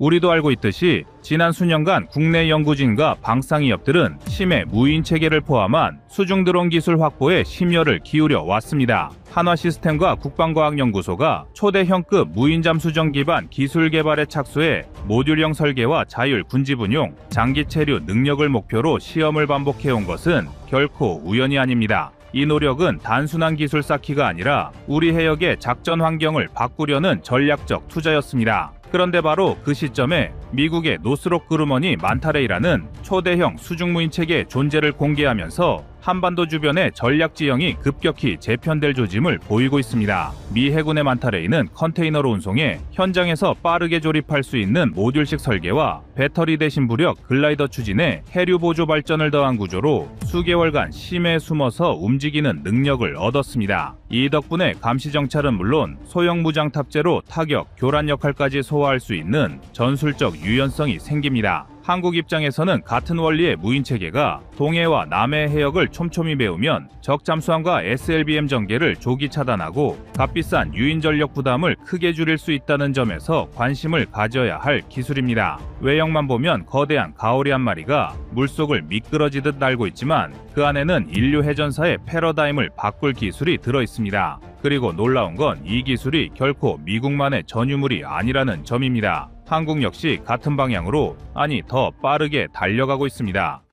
우리도 알고 있듯이 지난 수년간 국내 연구진과 방상위업들은 심해 무인 체계를 포함한 수중 드론 기술 확보에 심혈을 기울여 왔습니다. 한화 시스템과 국방과학연구소가 초대형급 무인 잠수정 기반 기술 개발에 착수해 모듈형 설계와 자율 군지 분용, 장기 체류 능력을 목표로 시험을 반복해 온 것은 결코 우연이 아닙니다. 이 노력은 단순한 기술 쌓기가 아니라 우리 해역의 작전 환경을 바꾸려는 전략적 투자였습니다. 그런데 바로 그 시점에 미국의 노스록 그루먼이 만타레이라는 초대형 수중무인 체계의 존재를 공개하면서 한반도 주변의 전략 지형이 급격히 재편될 조짐을 보이고 있습니다. 미 해군의 만타레이는 컨테이너로 운송해 현장에서 빠르게 조립할 수 있는 모듈식 설계와 배터리 대신 부력 글라이더 추진에 해류 보조 발전을 더한 구조로 수개월간 심해에 숨어서 움직이는 능력을 얻었습니다. 이 덕분에 감시 정찰은 물론 소형 무장 탑재로 타격, 교란 역할까지 소화할 수 있는 전술적 유연성이 생깁니다. 한국 입장에서는 같은 원리의 무인 체계가 동해와 남해 해역을 촘촘히 메우면 적 잠수함과 SLBM 전개를 조기 차단하고 값비싼 유인 전력 부담을 크게 줄일 수 있다는 점에서 관심을 가져야 할 기술입니다. 외형만 보면 거대한 가오리 한 마리가 물속을 미끄러지듯 날고 있지만 그 안에는 인류 해전사의 패러다임을 바꿀 기술이 들어 있습니다. 그리고 놀라운 건 이 기술이 결코 미국만의 전유물이 아니라는 점입니다. 한국 역시 같은 방향으로 아니 더 빠르게 달려가고 있습니다.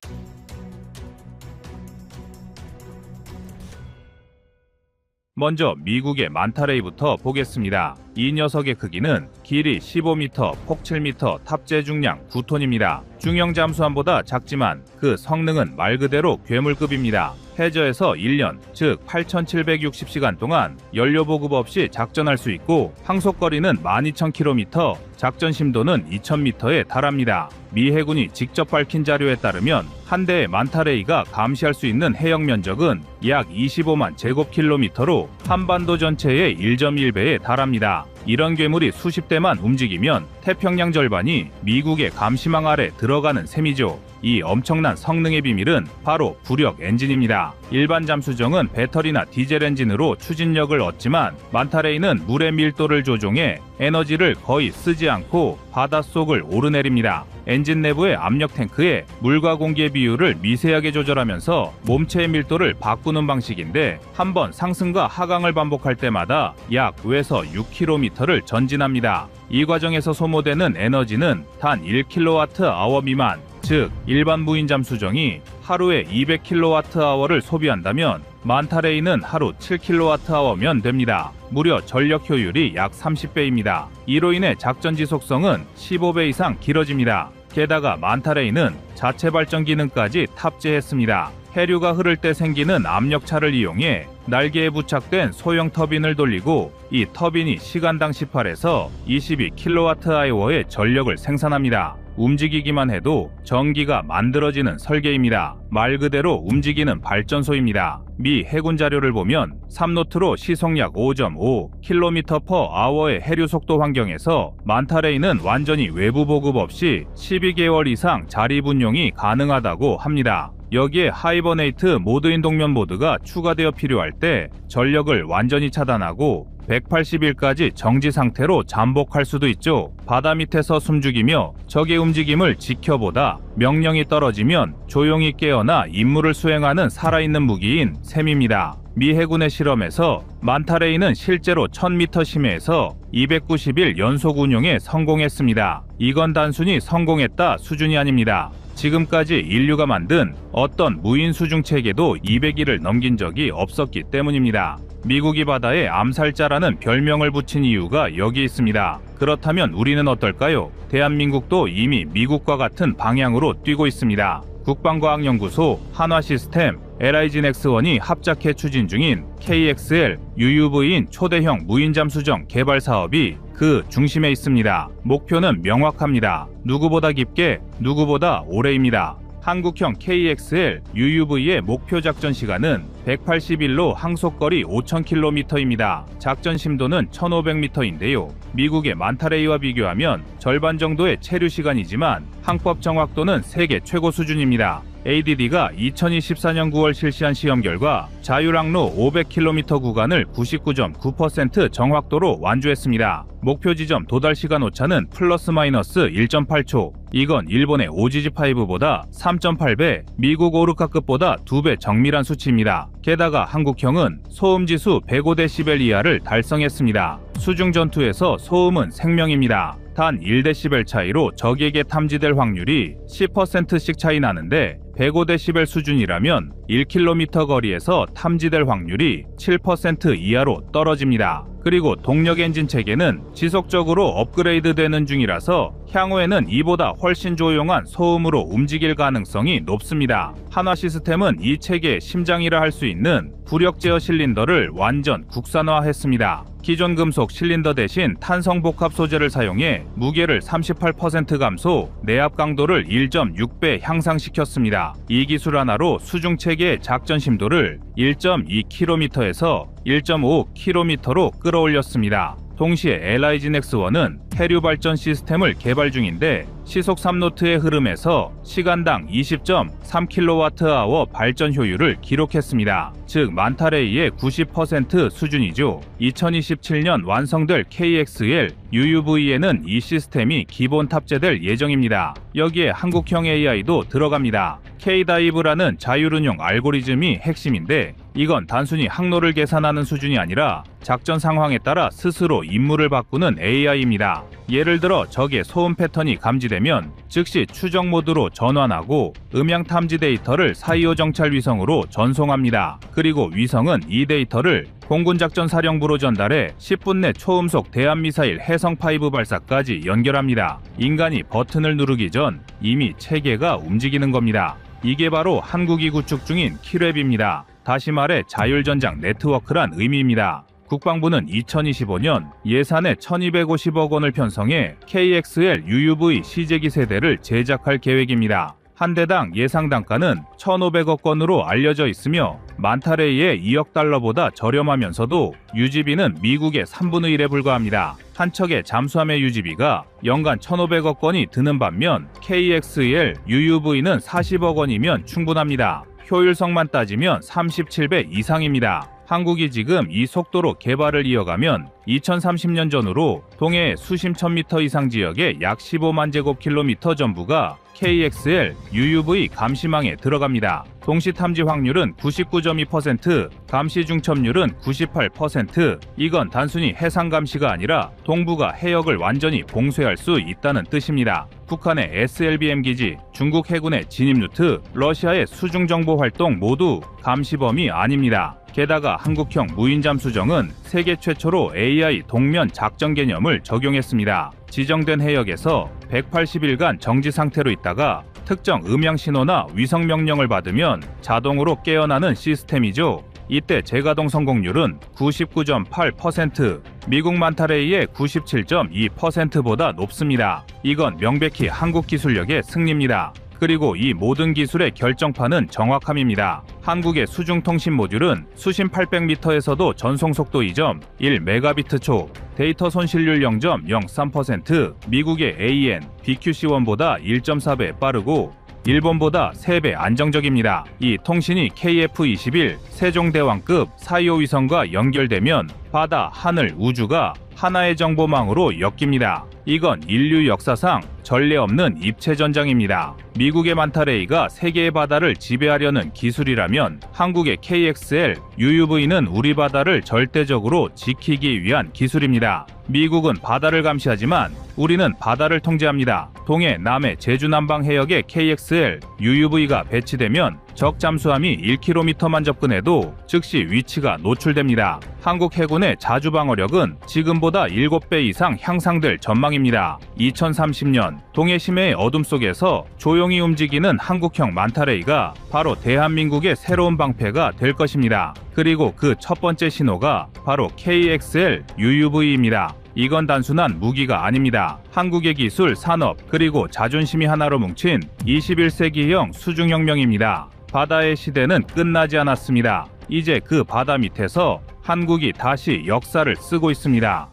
먼저 미국의 만타레이부터 보겠습니다. 이 녀석의 크기는 길이 15m, 폭 7m, 탑재 중량 9톤입니다. 중형 잠수함보다 작지만 그 성능은 말 그대로 괴물급입니다. 해저에서 1년, 즉 8,760시간 동안 연료 보급 없이 작전할 수 있고 항속 거리는 12,000km, 작전 심도는 2,000m에 달합니다. 미 해군이 직접 밝힌 자료에 따르면 한 대의 만타레이가 감시할 수 있는 해역 면적은 약 25만 제곱킬로미터로 한반도 전체의 1.1배에 달합니다. 이런 괴물이 수십 대만 움직이면 태평양 절반이 미국의 감시망 아래 들어가는 셈이죠. 이 엄청난 성능의 비밀은 바로 부력 엔진입니다. 일반 잠수정은 배터리나 디젤 엔진으로 추진력을 얻지만 만타레이는 물의 밀도를 조종해 에너지를 거의 쓰지 않고 바닷속을 오르내립니다. 엔진 내부의 압력 탱크에 물과 공기의 비율을 미세하게 조절하면서 몸체의 밀도를 바꾸는 방식인데 한 번 상승과 하강을 반복할 때마다 약 9에서 6km를 전진합니다. 이 과정에서 소모되는 에너지는 단 1kWh 미만, 즉 일반 무인 잠 수정이 하루에 200kWh를 소비한다면 만타레이는 하루 7kWh면 됩니다. 무려 전력 효율이 약 30배입니다. 이로 인해 작전 지속성은 15배 이상 길어집니다. 게다가 만타레이는 자체 발전 기능까지 탑재했습니다. 해류가 흐를 때 생기는 압력차를 이용해 날개에 부착된 소형 터빈을 돌리고 이 터빈이 시간당 18에서 22kWh의 전력을 생산합니다. 움직이기만 해도 전기가 만들어지는 설계입니다. 말 그대로 움직이는 발전소입니다. 미 해군 자료를 보면 3노트로 시속약 5.5km/h의 해류 속도 환경에서 만타레이는 완전히 외부 보급 없이 12개월 이상 자리 분용이 가능하다고 합니다. 여기에 하이버네이트 모드인 동면 모드가 추가되어 필요할 때 전력을 완전히 차단하고 180일까지 정지 상태로 잠복할 수도 있죠. 바다 밑에서 숨죽이며 적의 움직임을 지켜보다 명령이 떨어지면 조용히 깨어나 임무를 수행하는 살아있는 무기인 셈입니다. 미 해군의 실험에서 만타레이는 실제로 1000m 심해에서 290일 연속 운용에 성공했습니다. 이건 단순히 성공했다 수준이 아닙니다. 지금까지 인류가 만든 어떤 무인 수중 체계도 200일을 넘긴 적이 없었기 때문입니다. 미국이 바다에 암살자라는 별명을 붙인 이유가 여기 있습니다. 그렇다면 우리는 어떨까요? 대한민국도 이미 미국과 같은 방향으로 뛰고 있습니다. 국방과학연구소, 한화시스템, LIG넥스1이 합작해 추진 중인 KXL UUV인 초대형 무인잠 수정 개발 사업이 그 중심에 있습니다. 목표는 명확합니다. 누구보다 깊게, 누구보다 오래입니다. 한국형 KXL UUV의 목표 작전 시간은 180일로 항속거리 5,000km입니다. 작전 심도는 1,500m인데요. 미국의 만타레이와 비교하면 절반 정도의 체류 시간이지만 항법 정확도는 세계 최고 수준입니다. ADD가 2024년 9월 실시한 시험 결과 자율항로 500km 구간을 99.9% 정확도로 완주했습니다. 목표 지점 도달 시간 오차는 플러스 마이너스 1.8초. 이건 일본의 오지지5보다 3.8배, 미국 오르카급보다 2배 정밀한 수치입니다. 게다가 한국형은 소음지수 105dB 이하를 달성했습니다. 수중 전투에서 소음은 생명입니다. 단 1dB 차이로 적에게 탐지될 확률이 10%씩 차이 나는데 105dB 수준이라면 1km 거리에서 탐지될 확률이 7% 이하로 떨어집니다. 그리고 동력 엔진 체계는 지속적으로 업그레이드 되는 중이라서 향후에는 이보다 훨씬 조용한 소음으로 움직일 가능성이 높습니다. 한화 시스템은 이 체계의 심장이라 할 수 있는 부력 제어 실린더를 완전 국산화했습니다. 기존 금속 실린더 대신 탄성 복합 소재를 사용해 무게를 38% 감소, 내압 강도를 1.6배 향상시켰습니다. 이 기술 하나로 수중 체계의 작전 심도를 1.2km에서 1.5km로 끌어올렸습니다. 동시에 LIG 넥스1은 해류 발전 시스템을 개발 중인데 시속 3노트의 흐름에서 시간당 20.3kWh 발전 효율을 기록했습니다. 즉 만타레이의 90% 수준이죠. 2027년 완성될 KXL UUV에는 이 시스템이 기본 탑재될 예정입니다. 여기에 한국형 AI도 들어갑니다. K-다이브라는 자율운용 알고리즘이 핵심인데 이건 단순히 항로를 계산하는 수준이 아니라 작전 상황에 따라 스스로 임무를 바꾸는 AI입니다. 예를 들어 적의 소음 패턴이 감지되면 즉시 추적 모드로 전환하고 음향 탐지 데이터를 425 정찰 위성으로 전송합니다. 그리고 위성은 이 데이터를 공군작전 사령부로 전달해 10분 내 초음속 대한미사일 해성5 발사까지 연결합니다. 인간이 버튼을 누르기 전 이미 체계가 움직이는 겁니다. 이게 바로 한국이 구축 중인 키랩입니다. 다시 말해 자율전장 네트워크란 의미입니다. 국방부는 2025년 예산에 1250억 원을 편성해 KXL UUV 시제기 세대를 제작할 계획입니다. 한 대당 예상 단가는 1,500억 원으로 알려져 있으며 만타레이의 2억 달러보다 저렴하면서도 유지비는 미국의 3분의 1에 불과합니다. 한 척의 잠수함의 유지비가 연간 1,500억 원이 드는 반면 KXL UUV는 40억 원이면 충분합니다. 효율성만 따지면 37배 이상입니다. 한국이 지금 이 속도로 개발을 이어가면 2030년 전후로 동해 수심천 미터 이상 지역의 약 15만 제곱킬로미터 전부가 KXL UUV 감시망에 들어갑니다. 동시 탐지 확률은 99.2%, 감시 중첩률은 98%. 이건 단순히 해상 감시가 아니라 동북아 해역을 완전히 봉쇄할 수 있다는 뜻입니다. 북한의 SLBM 기지, 중국 해군의 진입 루트, 러시아의 수중 정보 활동 모두 감시 범위 아닙니다. 게다가 한국형 무인잠 수정은 세계 최초로 AI 동면 작전 개념을 적용했습니다. 지정된 해역에서 180일간 정지 상태로 있다가 특정 음향 신호나 위성 명령을 받으면 자동으로 깨어나는 시스템이죠. 이때 재가동 성공률은 99.8%, 미국 만타레이의 97.2%보다 높습니다. 이건 명백히 한국 기술력의 승리입니다. 그리고 이 모든 기술의 결정판은 정확함입니다. 한국의 수중통신 모듈은 수심 800m에서도 전송 속도 2.1메가비트 초, 데이터 손실률 0.03%, 미국의 AN, BQC1보다 1.4배 빠르고 일본보다 3배 안정적입니다. 이 통신이 KF-21 세종대왕급 425 위성과 연결되면 바다, 하늘, 우주가 하나의 정보망으로 엮입니다. 이건 인류 역사상 전례 없는 입체 전장입니다. 미국의 만타레이가 세계의 바다를 지배하려는 기술이라면 한국의 KXL, UUV는 우리 바다를 절대적으로 지키기 위한 기술입니다. 미국은 바다를 감시하지만 우리는 바다를 통제합니다. 동해, 남해, 제주 남방 해역에 KXL, UUV가 배치되면 적 잠수함이 1km만 접근해도 즉시 위치가 노출됩니다. 한국 해군의 자주 방어력은 지금보다 7배 이상 향상될 전망입니다. 2030년 동해 심해의 어둠 속에서 조용히 움직이는 한국형 만타레이가 바로 대한민국의 새로운 방패가 될 것입니다. 그리고 그 첫 번째 신호가 바로 KXL UUV입니다. 이건 단순한 무기가 아닙니다. 한국의 기술, 산업, 그리고 자존심이 하나로 뭉친 21세기형 수중혁명입니다. 바다의 시대는 끝나지 않았습니다. 이제 그 바다 밑에서 한국이 다시 역사를 쓰고 있습니다.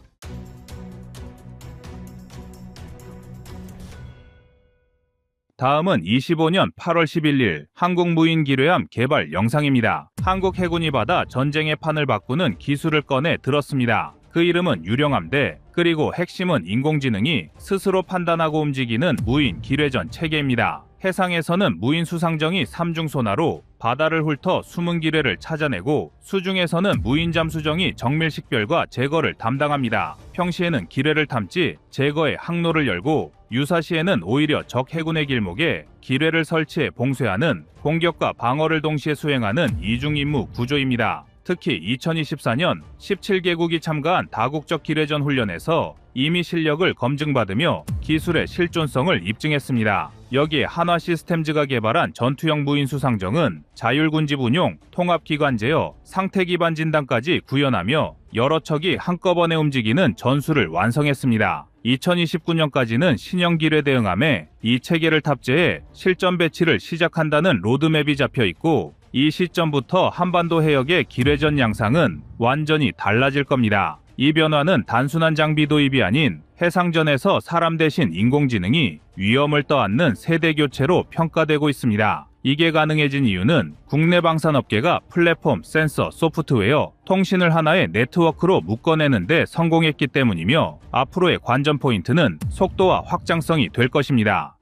다음은 25년 8월 11일 한국 무인 기뢰함 개발 영상입니다. 한국 해군이 받아 전쟁의 판을 바꾸는 기술을 꺼내 들었습니다. 그 이름은 유령함대 그리고 핵심은 인공지능이 스스로 판단하고 움직이는 무인 기뢰전 체계입니다. 해상에서는 무인 수상정이 3중 소나로 바다를 훑어 숨은 기뢰를 찾아내고 수중에서는 무인 잠수정이 정밀 식별과 제거를 담당합니다. 평시에는 기뢰를 탐지 제거의 항로를 열고 유사시에는 오히려 적 해군의 길목에 기뢰를 설치해 봉쇄하는 공격과 방어를 동시에 수행하는 이중 임무 구조입니다. 특히 2024년 17개국이 참가한 다국적 기뢰전 훈련에서 이미 실력을 검증받으며 기술의 실존성을 입증했습니다. 여기에 한화 시스템즈가 개발한 전투형 무인 수 상정은 자율군집 운용, 통합기관제어, 상태 기반 진단까지 구현하며 여러 척이 한꺼번에 움직이는 전술을 완성했습니다. 2029년까지는 신형 기뢰 대응함에 이 체계를 탑재해 실전 배치를 시작한다는 로드맵이 잡혀 있고 이 시점부터 한반도 해역의 기뢰전 양상은 완전히 달라질 겁니다. 이 변화는 단순한 장비 도입이 아닌 해상전에서 사람 대신 인공지능이 위험을 떠안는 세대 교체로 평가되고 있습니다. 이게 가능해진 이유는 국내 방산업계가 플랫폼, 센서, 소프트웨어, 통신을 하나의 네트워크로 묶어내는데 성공했기 때문이며 앞으로의 관전 포인트는 속도와 확장성이 될 것입니다.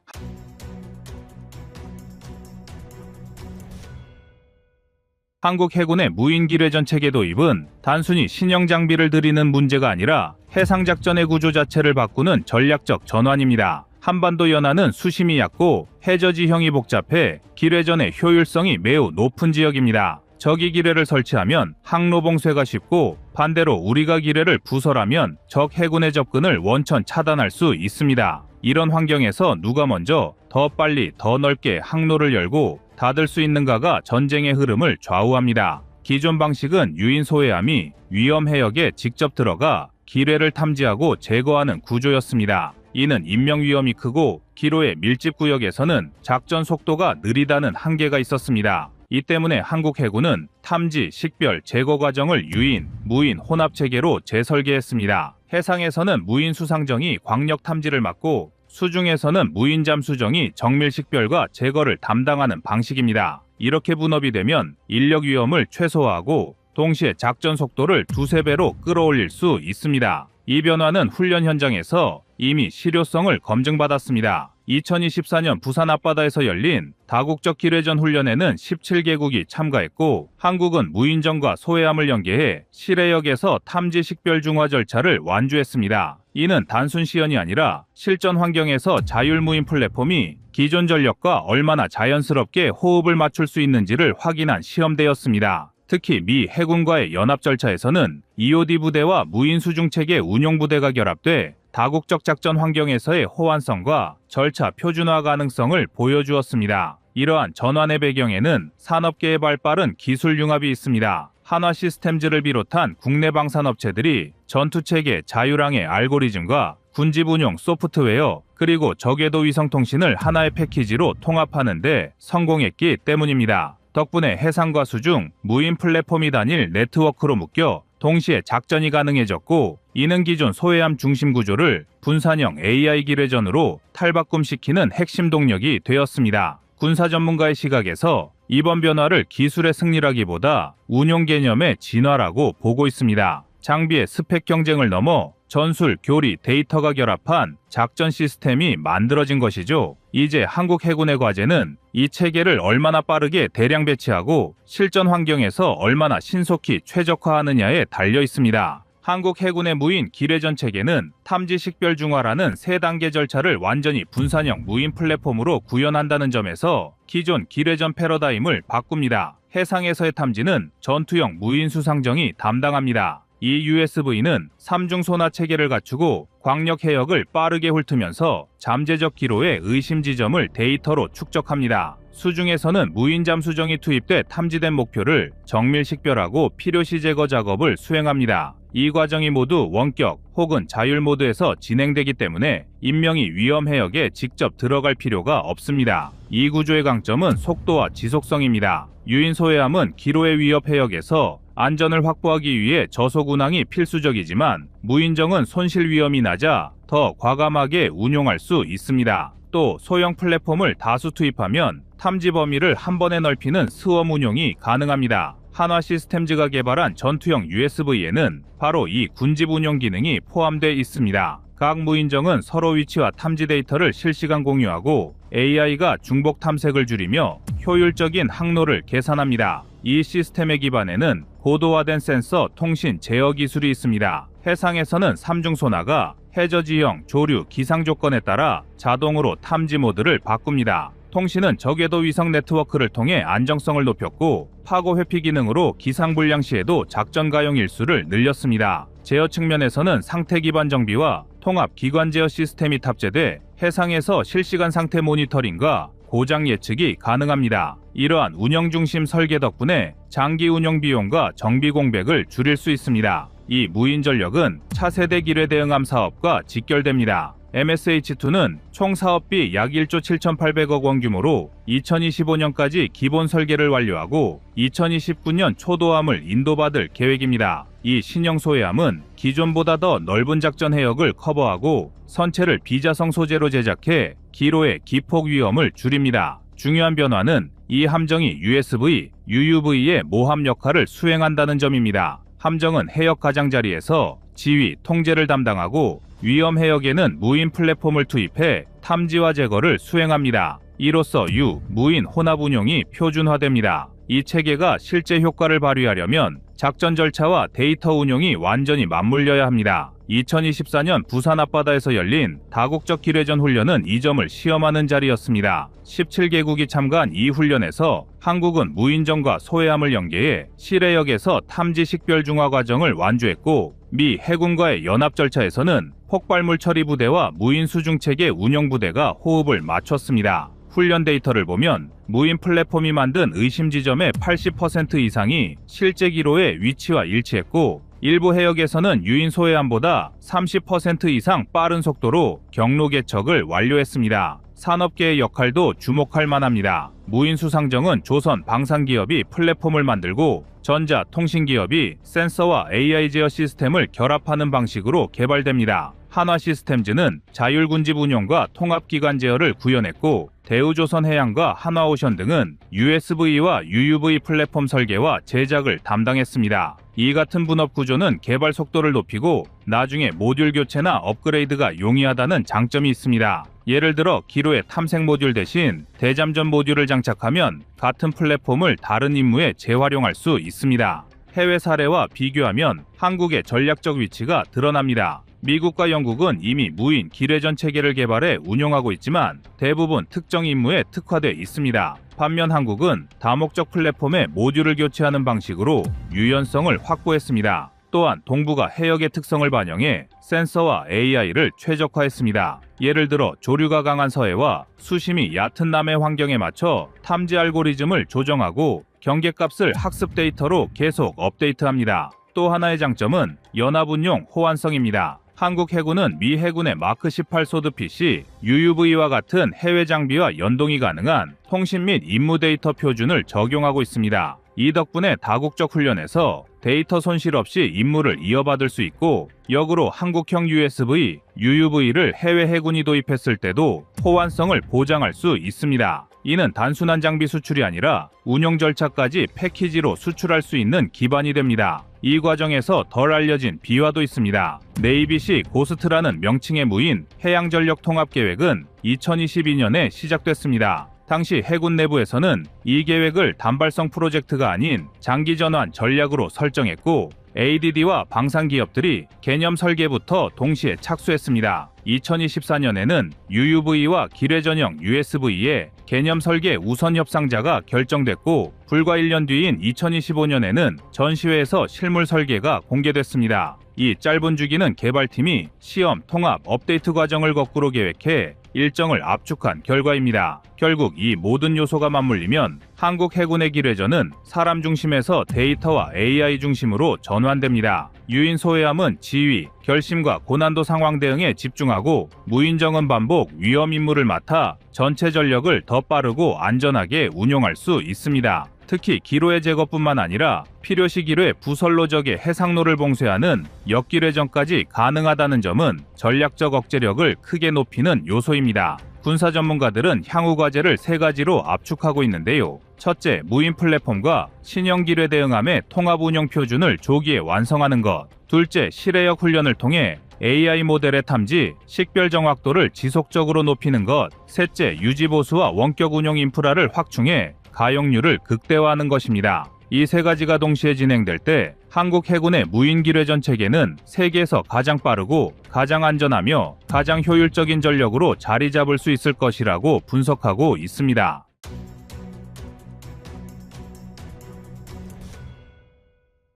한국 해군의 무인 기뢰전 체계 도입은 단순히 신형 장비를 들이는 문제가 아니라 해상 작전의 구조 자체를 바꾸는 전략적 전환입니다. 한반도 연안은 수심이 얕고 해저 지형이 복잡해 기뢰전의 효율성이 매우 높은 지역입니다. 적이 기뢰를 설치하면 항로 봉쇄가 쉽고 반대로 우리가 기뢰를 부설하면 적 해군의 접근을 원천 차단할 수 있습니다. 이런 환경에서 누가 먼저 더 빨리 더 넓게 항로를 열고 닫을 수 있는가가 전쟁의 흐름을 좌우합니다. 기존 방식은 유인 소해함이 위험 해역에 직접 들어가 기뢰를 탐지하고 제거하는 구조였습니다. 이는 인명 위험이 크고 기로의 밀집 구역에서는 작전 속도가 느리다는 한계가 있었습니다. 이 때문에 한국 해군은 탐지, 식별, 제거 과정을 유인, 무인 혼합 체계로 재설계했습니다. 해상에서는 무인 수상정이 광역 탐지를 맡고 수중에서는 무인 잠수정이 정밀 식별과 제거를 담당하는 방식입니다. 이렇게 분업이 되면 인력 위험을 최소화하고 동시에 작전 속도를 두세 배로 끌어올릴 수 있습니다. 이 변화는 훈련 현장에서 이미 실효성을 검증받았습니다. 2024년 부산 앞바다에서 열린 다국적 기뢰전 훈련에는 17개국이 참가했고 한국은 무인정과 소해함을 연계해 실해역에서 탐지 식별 중화 절차를 완주했습니다. 이는 단순 시연이 아니라 실전 환경에서 자율무인 플랫폼이 기존 전력과 얼마나 자연스럽게 호흡을 맞출 수 있는지를 확인한 시험대였습니다. 특히 미 해군과의 연합 절차에서는 EOD 부대와 무인 수중 체계 운용 부대가 결합돼 다국적 작전 환경에서의 호환성과 절차 표준화 가능성을 보여주었습니다. 이러한 전환의 배경에는 산업계의 발빠른 기술 융합이 있습니다. 한화 시스템즈를 비롯한 국내 방산업체들이 전투체계 자율항의 알고리즘과 군집 운용 소프트웨어 그리고 저궤도 위성통신을 하나의 패키지로 통합하는데 성공했기 때문입니다. 덕분에 해상과 수중, 무인 플랫폼이 단일 네트워크로 묶여 동시에 작전이 가능해졌고 이는 기존 소해함 중심 구조를 분산형 AI 기뢰전으로 탈바꿈시키는 핵심 동력이 되었습니다. 군사 전문가의 시각에서 이번 변화를 기술의 승리라기보다 운용 개념의 진화라고 보고 있습니다. 장비의 스펙 경쟁을 넘어 전술, 교리, 데이터가 결합한 작전 시스템이 만들어진 것이죠. 이제 한국 해군의 과제는 이 체계를 얼마나 빠르게 대량 배치하고 실전 환경에서 얼마나 신속히 최적화하느냐에 달려 있습니다. 한국 해군의 무인 기뢰전 체계는 탐지 식별 중화라는 세 단계 절차를 완전히 분산형 무인 플랫폼으로 구현한다는 점에서 기존 기뢰전 패러다임을 바꿉니다. 해상에서의 탐지는 전투형 무인 수상정이 담당합니다. 이 USV는 3중 소나 체계를 갖추고 광역 해역을 빠르게 훑으면서 잠재적 기로의 의심 지점을 데이터로 축적합니다. 수중에서는 무인 잠수정이 투입돼 탐지된 목표를 정밀 식별하고 필요시 제거 작업을 수행합니다. 이 과정이 모두 원격 혹은 자율 모드에서 진행되기 때문에 인명이 위험 해역에 직접 들어갈 필요가 없습니다. 이 구조의 강점은 속도와 지속성입니다. 유인 소해함은 기로의 위협 해역에서 안전을 확보하기 위해 저속 운항이 필수적이지만 무인정은 손실 위험이 낮아 더 과감하게 운용할 수 있습니다. 또 소형 플랫폼을 다수 투입하면 탐지 범위를 한 번에 넓히는 스웜 운용이 가능합니다. 한화 시스템즈가 개발한 전투형 USV에는 바로 이 군집 운용 기능이 포함되어 있습니다. 각 무인정은 서로 위치와 탐지 데이터를 실시간 공유하고 AI가 중복 탐색을 줄이며 효율적인 항로를 계산합니다. 이 시스템의 기반에는 고도화된 센서 통신 제어 기술이 있습니다. 해상에서는 삼중 소나가 해저 지형, 조류, 기상 조건에 따라 자동으로 탐지 모드를 바꿉니다. 통신은 저궤도 위성 네트워크를 통해 안정성을 높였고 파고 회피 기능으로 기상 불량 시에도 작전 가용 일수를 늘렸습니다. 제어 측면에서는 상태 기반 정비와 통합 기관 제어 시스템이 탑재돼 해상에서 실시간 상태 모니터링과 고장 예측이 가능합니다. 이러한 운영 중심 설계 덕분에 장기 운영 비용과 정비 공백을 줄일 수 있습니다. 이 무인 전력은 차세대 기뢰 대응함 사업과 직결됩니다. MSH2는 총 사업비 약 1조 7,800억 원 규모로 2025년까지 기본 설계를 완료하고 2029년 초도함을 인도받을 계획입니다. 이 신형 소해함은 기존보다 더 넓은 작전 해역을 커버하고 선체를 비자성 소재로 제작해 기로의 기폭 위험을 줄입니다. 중요한 변화는 이 함정이 USV, UUV의 모함 역할을 수행한다는 점입니다. 함정은 해역 가장자리에서 지휘, 통제를 담당하고 위험 해역에는 무인 플랫폼을 투입해 탐지와 제거를 수행합니다. 이로써 유, 무인 혼합 운용이 표준화됩니다. 이 체계가 실제 효과를 발휘하려면 작전 절차와 데이터 운용이 완전히 맞물려야 합니다. 2024년 부산 앞바다에서 열린 다국적 기뢰전 훈련은 이 점을 시험하는 자리였습니다. 17개국이 참가한 이 훈련에서 한국은 무인정과 소해함을 연계해 실해역에서 탐지 식별 중화 과정을 완주했고 미 해군과의 연합 절차에서는 폭발물 처리 부대와 무인 수중 체계 운영 부대가 호흡을 맞췄습니다. 훈련 데이터를 보면 무인 플랫폼이 만든 의심 지점의 80% 이상이 실제 기로의 위치와 일치했고 일부 해역에서는 유인 소해함보다 30% 이상 빠른 속도로 경로 개척을 완료했습니다. 산업계의 역할도 주목할 만합니다. 무인 수상정은 조선 방산기업이 플랫폼을 만들고 전자 통신기업이 센서와 AI 제어 시스템을 결합하는 방식으로 개발됩니다. 한화 시스템즈는 자율군집 운용과 통합기관 제어를 구현했고 대우조선해양과 한화오션 등은 USV와 UUV 플랫폼 설계와 제작을 담당했습니다. 이 같은 분업 구조는 개발 속도를 높이고 나중에 모듈 교체나 업그레이드가 용이하다는 장점이 있습니다. 예를 들어 기로의 탐색 모듈 대신 대잠전 모듈을 장착하면 같은 플랫폼을 다른 임무에 재활용할 수 있습니다. 해외 사례와 비교하면 한국의 전략적 위치가 드러납니다. 미국과 영국은 이미 무인 기뢰전 체계를 개발해 운용하고 있지만 대부분 특정 임무에 특화돼 있습니다. 반면 한국은 다목적 플랫폼에 모듈을 교체하는 방식으로 유연성을 확보했습니다. 또한 동부가 해역의 특성을 반영해 센서와 AI를 최적화했습니다. 예를 들어 조류가 강한 서해와 수심이 얕은 남해 환경에 맞춰 탐지 알고리즘을 조정하고 경계값을 학습 데이터로 계속 업데이트합니다. 또 하나의 장점은 연합운용 호환성입니다. 한국 해군은 미 해군의 마크 18 소드 PC, UUV와 같은 해외 장비와 연동이 가능한 통신 및 임무 데이터 표준을 적용하고 있습니다. 이 덕분에 다국적 훈련에서 데이터 손실 없이 임무를 이어받을 수 있고 역으로 한국형 USV, UUV를 해외 해군이 도입했을 때도 호환성을 보장할 수 있습니다. 이는 단순한 장비 수출이 아니라 운영 절차까지 패키지로 수출할 수 있는 기반이 됩니다. 이 과정에서 덜 알려진 비화도 있습니다. 네이비시 고스트라는 명칭의 무인 해양전력 통합 계획은 2022년에 시작됐습니다. 당시 해군 내부에서는 이 계획을 단발성 프로젝트가 아닌 장기 전환 전략으로 설정했고 ADD와 방산 기업들이 개념 설계부터 동시에 착수했습니다. 2024년에는 UUV와 기뢰전형 USV의 개념 설계 우선 협상자가 결정됐고 불과 1년 뒤인 2025년에는 전시회에서 실물 설계가 공개됐습니다. 이 짧은 주기는 개발팀이 시험, 통합, 업데이트 과정을 거꾸로 계획해 일정을 압축한 결과입니다. 결국 이 모든 요소가 맞물리면 한국 해군의 기뢰전은 사람 중심에서 데이터와 AI 중심으로 전환됩니다. 유인 소해함은 지휘, 결심과 고난도 상황 대응에 집중하고 무인정은 반복, 위험 임무를 맡아 전체 전력을 더 빠르고 안전하게 운용할 수 있습니다. 특히 기로의 제거뿐만 아니라 필요시 기로의 부설로 적의 해상로를 봉쇄하는 역기뢰전까지 가능하다는 점은 전략적 억제력을 크게 높이는 요소입니다. 군사 전문가들은 향후 과제를 세 가지로 압축하고 있는데요. 첫째, 무인 플랫폼과 신형 기뢰 대응함의 통합 운영 표준을 조기에 완성하는 것. 둘째, 실외역 훈련을 통해 AI 모델의 탐지, 식별 정확도를 지속적으로 높이는 것. 셋째, 유지 보수와 원격 운영 인프라를 확충해 가용률을 극대화하는 것입니다. 이 세 가지가 동시에 진행될 때 한국 해군의 무인 기뢰전 체계는 세계에서 가장 빠르고 가장 안전하며 가장 효율적인 전력으로 자리 잡을 수 있을 것이라고 분석하고 있습니다.